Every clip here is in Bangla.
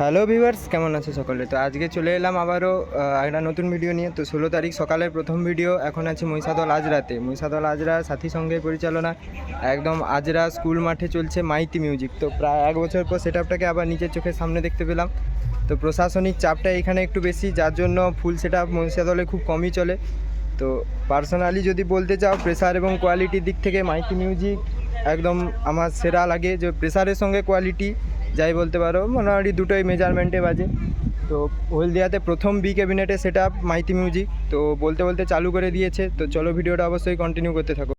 হ্যালো ভিভার্স কেমন আছে সকলে? তো আজকে চলে এলাম আবারও একটা নতুন ভিডিও নিয়ে। তো ষোলো তারিখ সকালের প্রথম ভিডিও এখন আছে মহিষাদল আজরাতে। মহিষাদল আজরা সাথী সঙ্গে পরিচালনা, একদম আজরা স্কুল মাঠে চলছে মাইতি মিউজিক তো প্রায় এক বছর পর সেট আপটাকে আবার নিজের চোখের সামনে দেখতে পেলাম। তো প্রশাসনিক চাপটা এখানে একটু বেশি, যার জন্য ফুল সেট আপ মহিষাদলে খুব কমই চলে। তো পার্সোনালি যদি বলতে চাও প্রেসার এবং কোয়ালিটির দিক থেকে মাইতি মিউজিক একদম আমার সেরা লাগে। যে প্রেসারের সঙ্গে কোয়ালিটি যাই বলতে পারো, মোটামুটি দুটোই মেজারমেন্টে বাজে। তো হলদিয়াতে প্রথম বি ক্যাবিনেটে সেট আপ মাইতি মিউজিক তো বলতে বলতে চালু করে দিয়েছে। তো চলো ভিডিওটা অবশ্যই কন্টিনিউ করতে থাকো।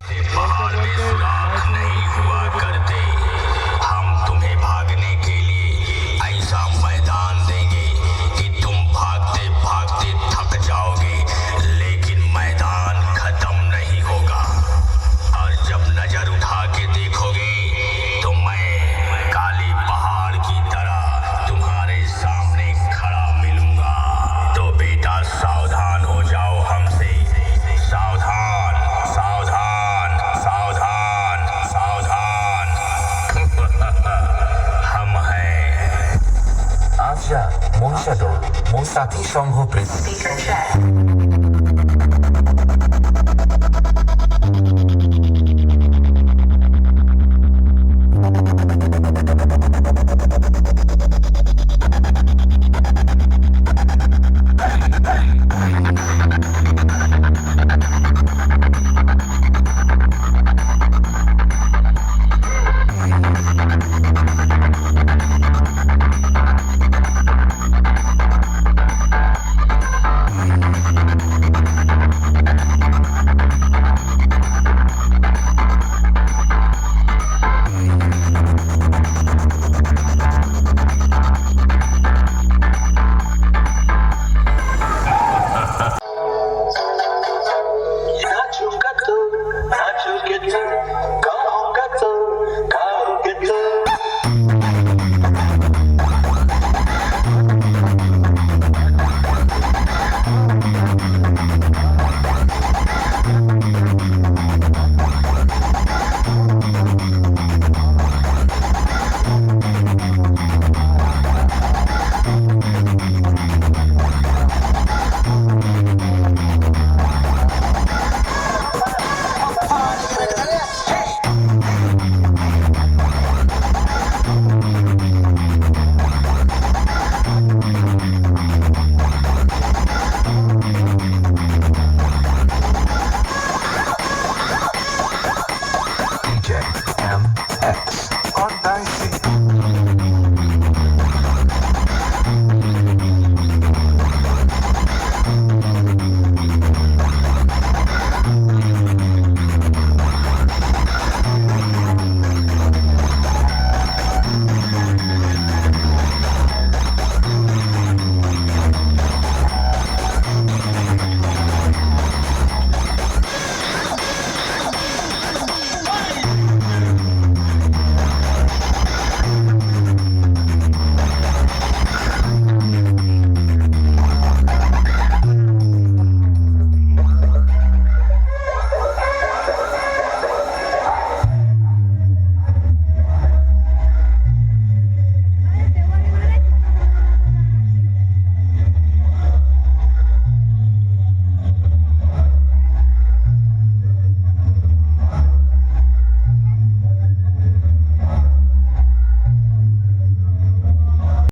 আজরা মহিষাদল মহিষাথী সংঘ প্রেস X.